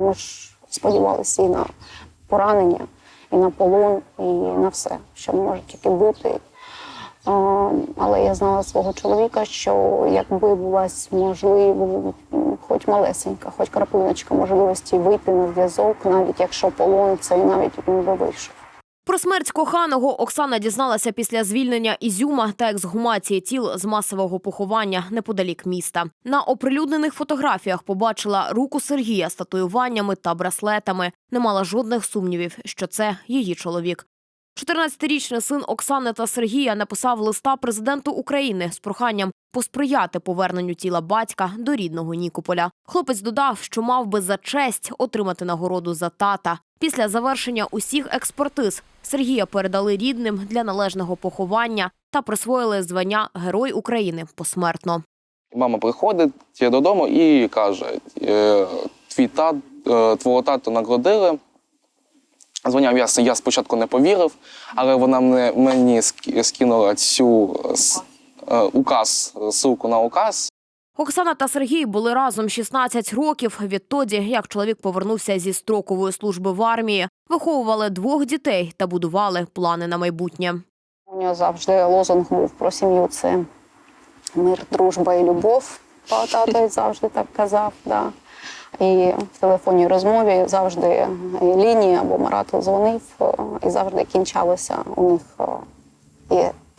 Ми ж сподівалися і на поранення, і на полон, і на все, що може тільки бути. Але я знала свого чоловіка, що якби була можливо, хоч малесенька, хоч краплиночка можливості вийти на зв'язок, навіть якщо полон, це навіть він би вийшов. Про смерть коханого Оксана дізналася після звільнення Ізюма та ексгумації тіл з масового поховання неподалік міста. На оприлюднених фотографіях побачила руку Сергія з татуюваннями та браслетами. Не мала жодних сумнівів, що це її чоловік. 14-річний син Оксани та Сергія написав листа президенту України з проханням посприяти поверненню тіла батька до рідного Нікополя. Хлопець додав, що мав би за честь отримати нагороду за тата. Після завершення усіх експертиз Сергія передали рідним для належного поховання та присвоїли звання Герой України посмертно. Мама приходить додому і каже: е, твій тат, е, твого тату нагородили. Дзвоняв я, я спочатку не повірив, але вона мені скинула цю е, указ, ссылку на указ. Оксана та Сергій були разом 16 років відтоді, як чоловік повернувся зі строкової служби в армії, виховували двох дітей та будували плани на майбутнє. У нього завжди лозунг був про сім'ю це мир, дружба і любов. Тато завжди так казав. Да. І в телефонній розмові завжди лінія або Марат дзвонив, е, і завжди кінчалося у них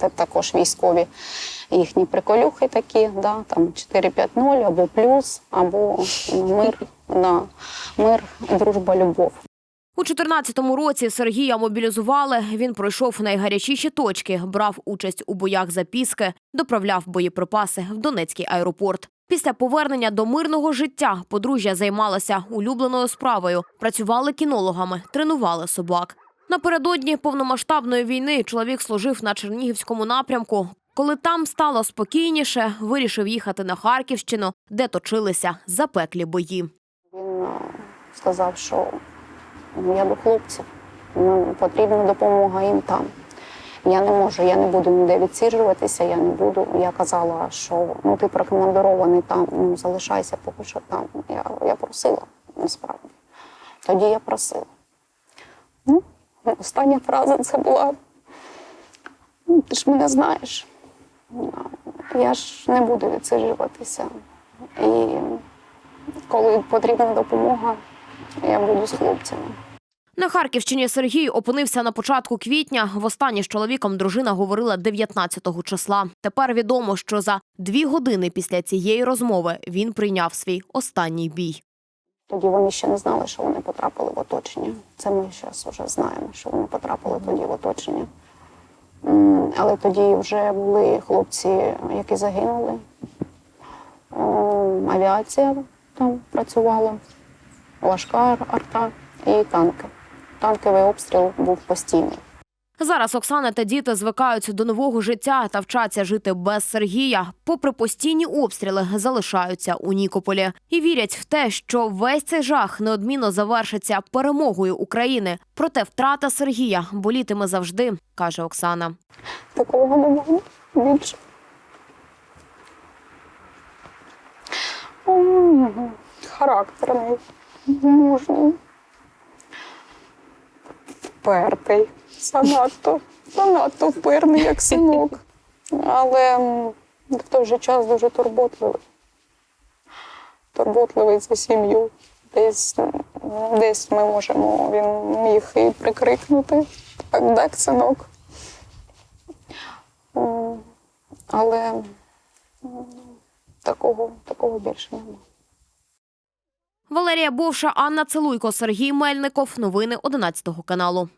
е, та- також військові їхні приколюхи такі, да, там 4-5-0 або плюс, або мир на мир, дружба, любов. У 14-му році Сергія мобілізували. Він пройшов найгарячіші точки, брав участь у боях за Піски, доправляв боєприпаси в Донецький аеропорт. Після повернення до мирного життя подружжя займалося улюбленою справою, працювали кінологами, тренували собак. Напередодні повномасштабної війни чоловік служив на Чернігівському напрямку. Коли там стало спокійніше, вирішив їхати на Харківщину, де точилися запеклі бої. Він сказав, що я до хлопців, ну, потрібна допомога їм там. Я не можу, я не буду ніде відсиджуватися, я не буду. Я казала, що ну ти прокомандирований там, ну залишайся поки що там. Я, я просила насправді. Тоді я просила. Ну, остання фраза це була. «Ну, Ти ж мене знаєш. Я ж не буду відсиджуватися. І коли потрібна допомога, я буду з хлопцями. На Харківщині Сергій опинився на початку квітня. Востаннє з чоловіком дружина говорила 19-го числа. Тепер відомо, що за дві години після цієї розмови він прийняв свій останній бій. Тоді вони ще не знали, що вони потрапили в оточення. Це ми зараз вже знаємо, що вони потрапили тоді в оточення. Але тоді вже були хлопці, які загинули. Авіація там працювала, важка арта і танки. Танковий обстріл був постійний. Зараз Оксана та діти звикають до нового життя та вчаться жити без Сергія. Попри постійні обстріли, залишаються у Нікополі і вірять в те, що весь цей жах неодмінно завершиться перемогою України. Проте втрата Сергія болітиме завжди, каже Оксана. Такого не було більше. Характерний, мужній, впертий, занадто, занадто впирний, як синок. Але в той же час дуже турботливий. Турботливий за сім'ю. Десь, десь ми можемо, він міг і прикрикнути. Так, так, синок. Але такого, такого більше немає. Валерія Бовша, Анна Целуйко, Сергій Мельников. Новини 11 каналу.